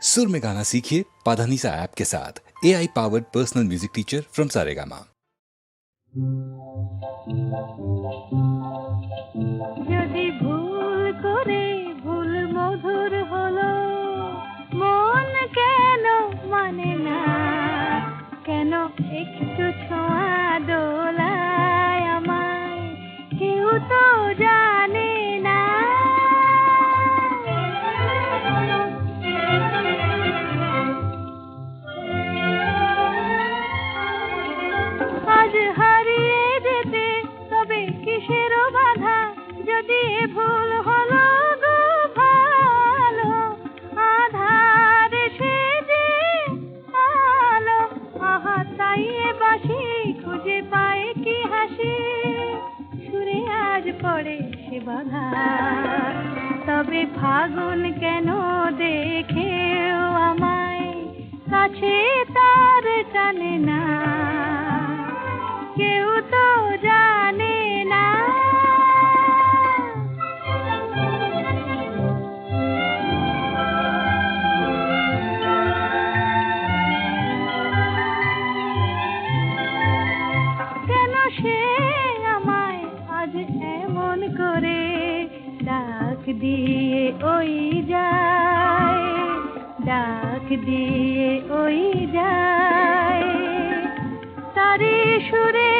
सुर में गाना सीखिए पाधानीसा ऐप के साथ। A I powered personal music teacher from Saregama যদি ভুল করে ভুল মধুর হলো মন কেন মানে না কেন একটু ছোঁয়া দোলায় আমায় কেউ তো যায় ভুল হলো গো, ভালো। আধার সেজে আলো। আহাতাই বাসি খুঁজে পায় কি হাসি? সুরে আজ পড়ে সে তবে ফাগুন কেন দেখেও আমায়? কাছে তার টানে না। দিয়ে ওই যায়। তারি সুরে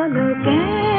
all again.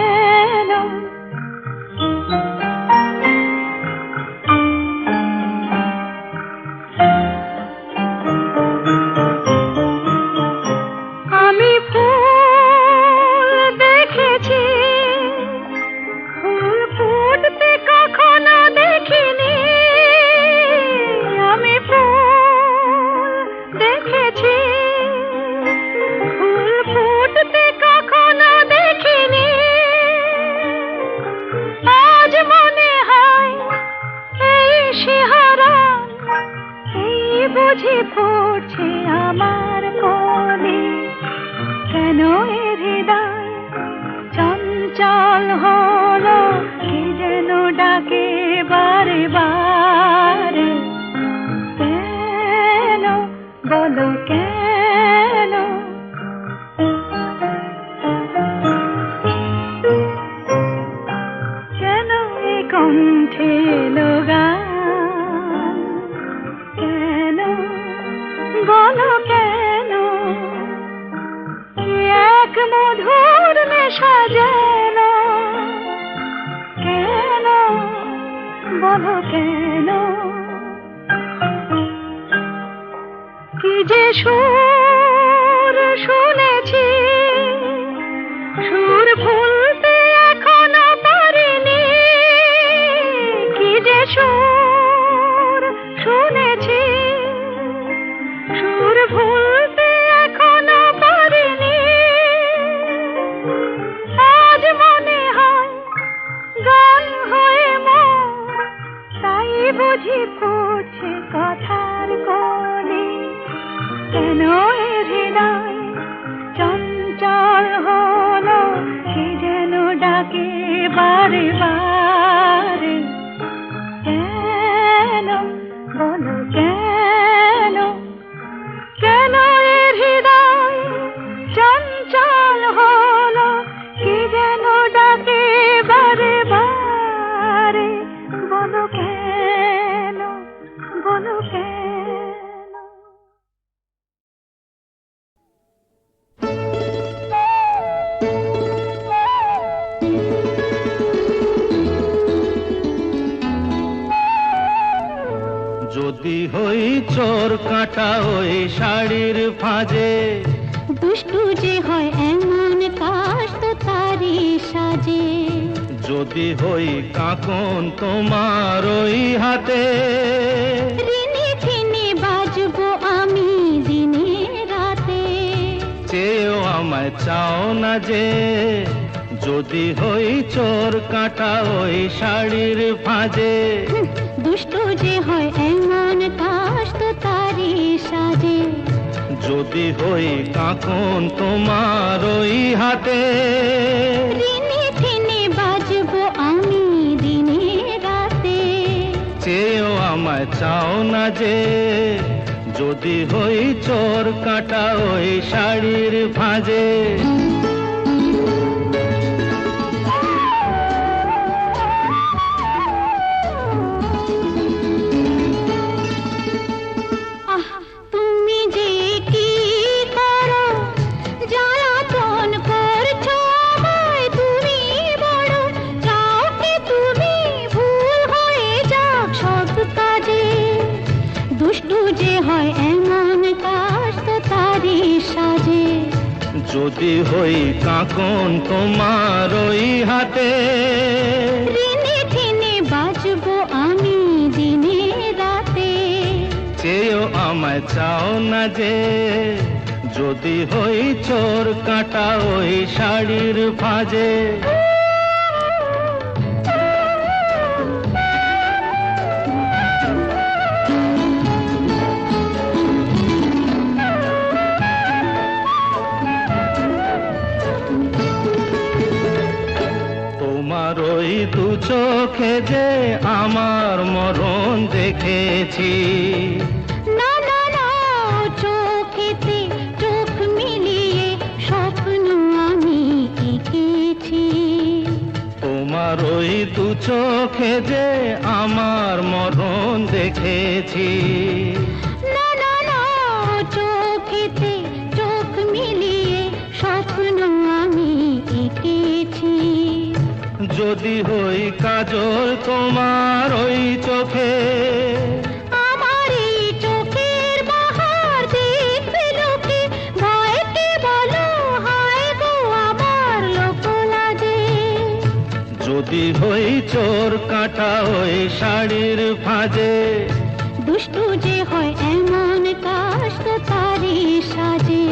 চোর কাটা ওই শাড়ির ফাঁজে। দুষ্টু যে হয় এমন কাশ তো তারি সাজে। যদি হই কাকন তোমার ওই হাতে। রিনি ছিনি বাজবো আমি দিনে রাতে। চেয়েও আমায় চাও না যে যদি হই চোর কাটা ওই শাড়ির ফাঁজে। যদি হই কাকন তোমার ওই হাতে। রিনি ছিনি বাজবো আমি দিনে রাতে। চেয়েও আমায় চাও না যে যদি হই চোর কাটা ওই শাড়ির ফাঁজে হই কাকন তোমার ওই হাতে। রিনি ঠিনি বাজব আমি দিনে রাতে। চেয়েও আমায় চাও না যে যদি হই চোর কাটা ওই শাড়ির ফাঁজে চোখে যে আমার মরণ দেখেছি। না না না চোখেতে চোখ মিলিয়ে স্বপ্ন আমি এঁকেছি। তোমার ওই দু চোখে যে আমার মরণ দেখেছি। যদি হই কাজল তোমার ওই চোখে। যদি হই চোর কাটা ওই শাড়ির ফাঁজে দুষ্টু যে হয় এমন কাশ তারি সাজে।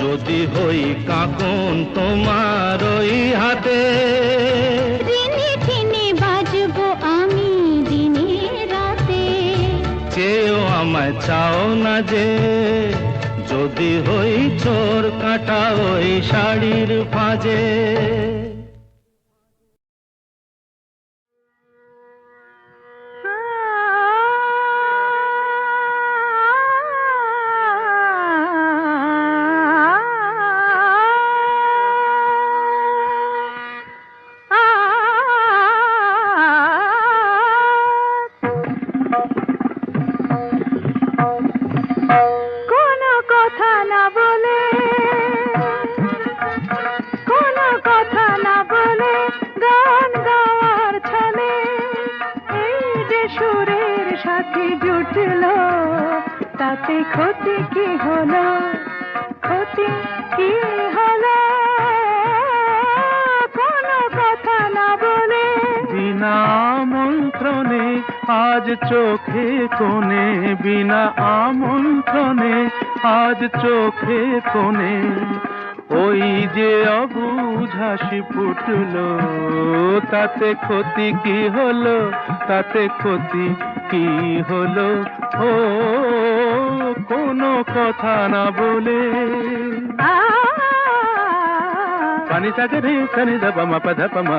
যদি হই কাকন তোমার ওই হাতে। চাও না যে যদি হই চোর কাটা ওই শাড়ির ফাঁজে। বিনা আমন্ত্রণে আজ চোখে কোণে বিনা আমন্ত্রণে আজ চোখে কোণে। ওই যে অবুঝ ফুটলো তাতে ক্ষতি কি হলো তাতে ক্ষতি কি হলো? ও কোনো কথা না বলে। পানি থাকে রে সনি ধপ মা পধ মা।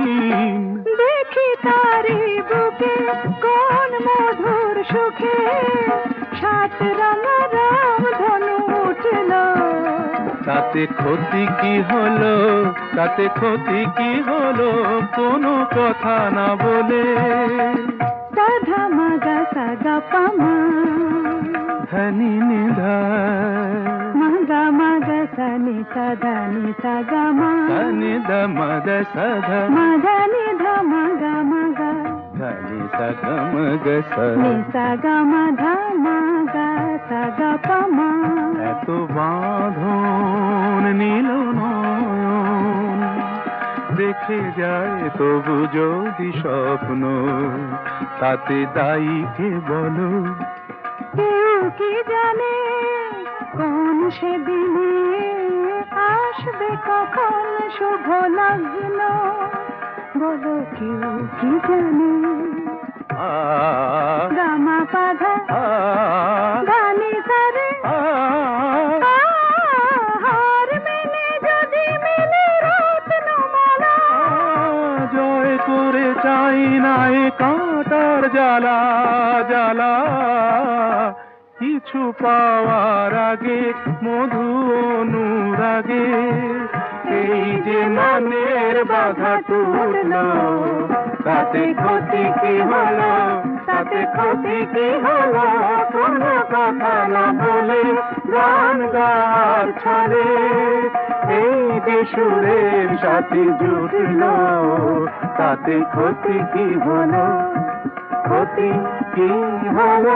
সাত রাঙা রাম ধনু উঠল তাতে ক্ষতি কি হলো? তাতে ক্ষতি কি হলো? কোনো কথা না বলে। সাধা মাগা সাগা পামা। ধনি নিধা। মাগা মাগা সানি সাধা নি সাগা মা। ধনি দ মদ সধ। মাগা নি ধা মাগা মাগা। ধনি সগ মগ স নি সাগা মা ধা মাগা সাগা পামা এত বাঁধন নীল নয়ন। দেখে যায় তবু যদি স্বপ্ন তাতে দায়ী কে বলো? কেউ কি জানে কোন সেদিনে আসবে কখন শুভ লগ্ন? বলো কেউ কি জানে? গামা পাধা জ্বালা জ্বালা কিছু পাওয়ার আগে, মধু অনুরাগে, এই যে মনের বাধা টুটলো তাতে ক্ষতি কি হলো, তাতে ক্ষতি কি হলো, কোনো কথা না বলে গান গার ছলে, এই যে সুরের সাথে জুটলো, তাতে ক্ষতি কি হলো? ক্ষতি কি হলো?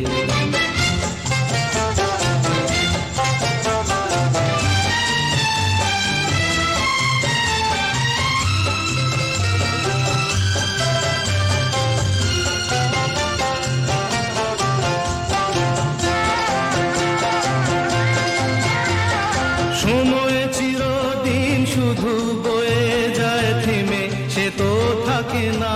শুধু বয়ে যায় থেমে সে তো থাকে না।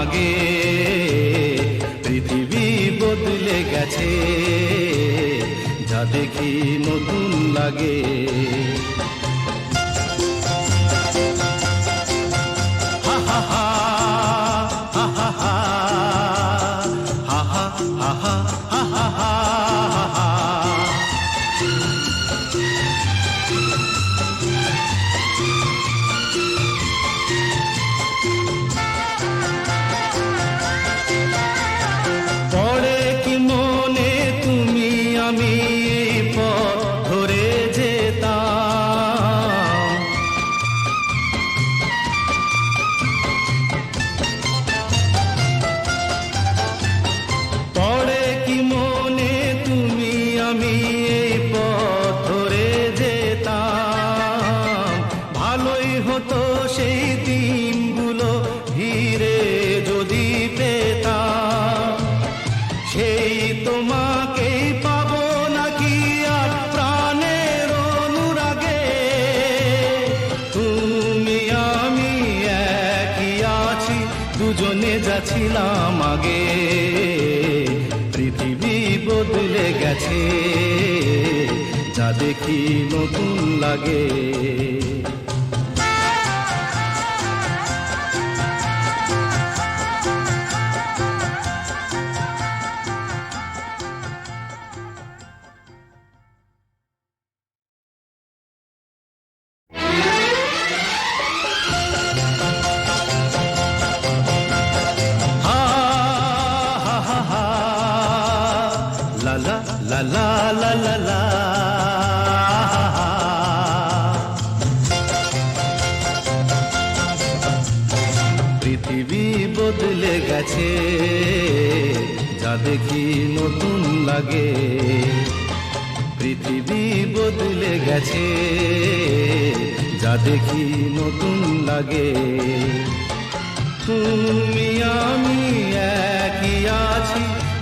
আগে পৃথিবী বদলে গেছে যা দেখি নতুন লাগে। হা হা হা। ভালোই হতো সেই দিনগুলো ধীরে যদি পেতাম। সেই তোমাকে পাবো নাকি আর প্রাণের অনুরাগে? তুমি, আমি একই আছি, দুজনে যাচ্ছিলাম আগে। পৃথিবী বদলে গেছে, যা দেখি নতুন লাগে। লা লা লা লা। লা পৃথিবী বদলে গেছে, যা দেখি নতুন লাগে। পৃথিবী বদলে গেছে, যা দেখি নতুন লাগে। তুমি, আমি একই আছি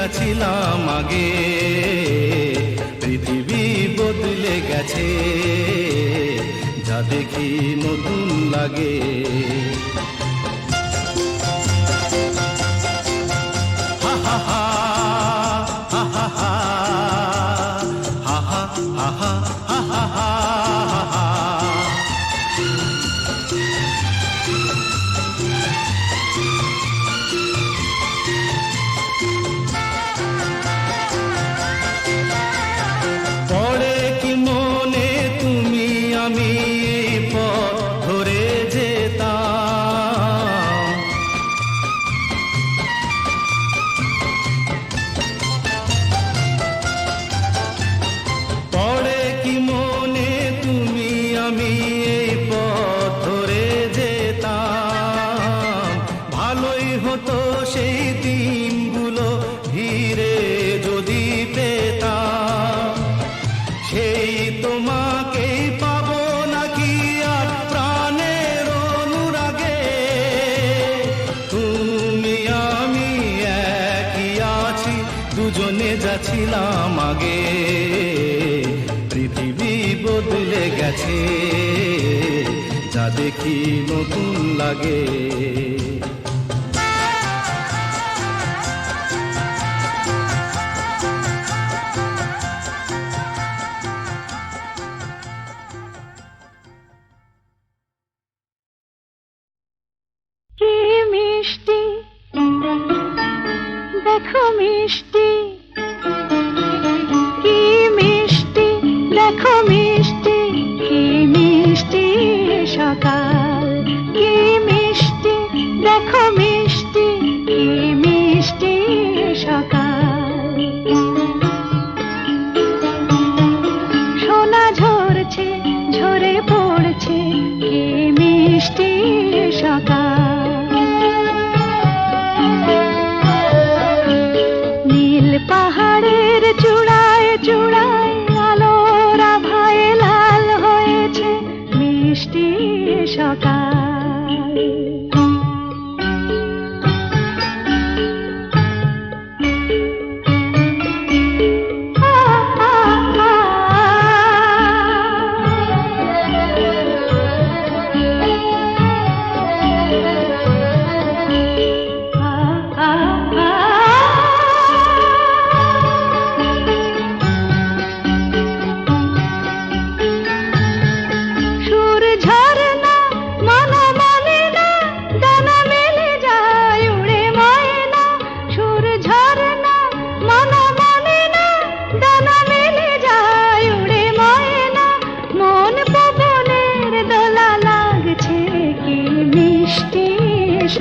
গেছিলাম আগে। পৃথিবী বদলে গেছে যা দেখি নতুন লাগে। নতুন লাগে।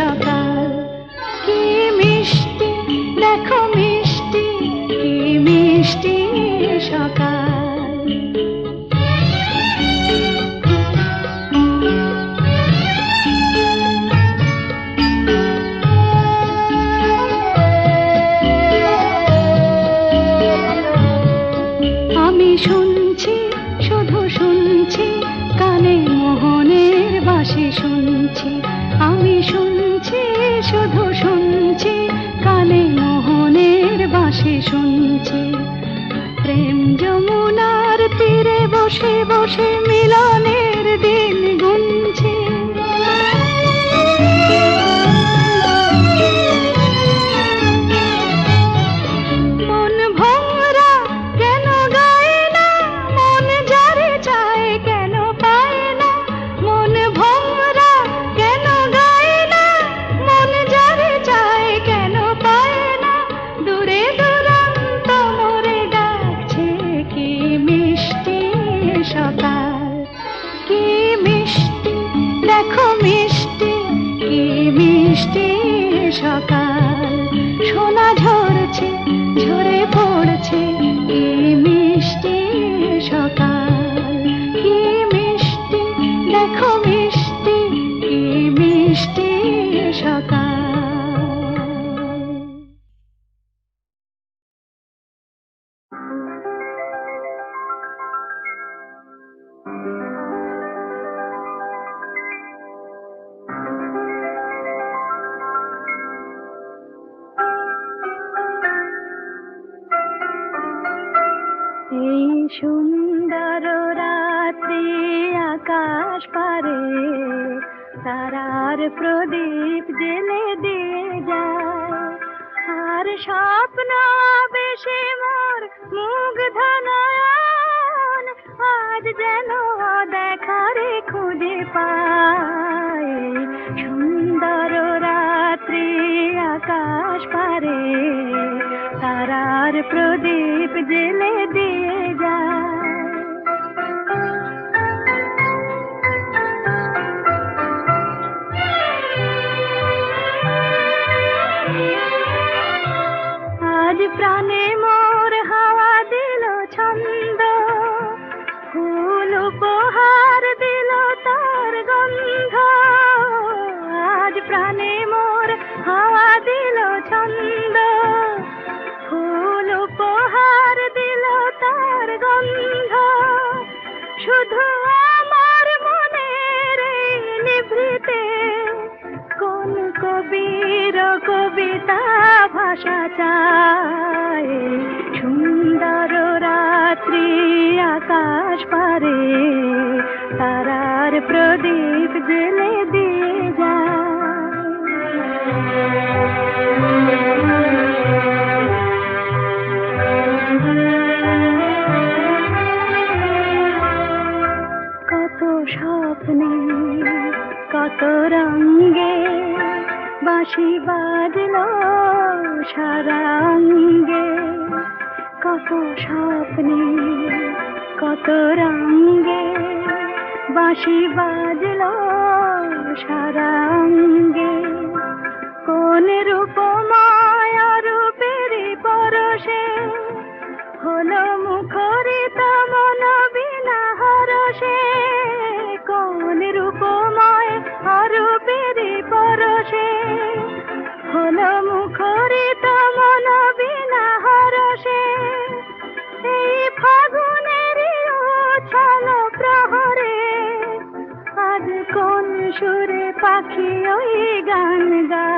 আশা এই সুন্দর রাতে আকাশ পারে তারার প্রদীপ জেলে দিয়ে যায়। আর স্বপ্ন বেশি নয়ন আজ যেন দেখারে খুঁজে পায়। সুন্দর রাত্রি আকাশ পারে তারার প্রদীপ জেলে দিয়ে বাঁশি বাজল সারাঙ্গে। কোন রূপ মায়া রূপের পরশে, হলো মুখরে মন বিনা হরসে কোন রূপ মায়া রূপের পরশে, হলো মুখরে जान जा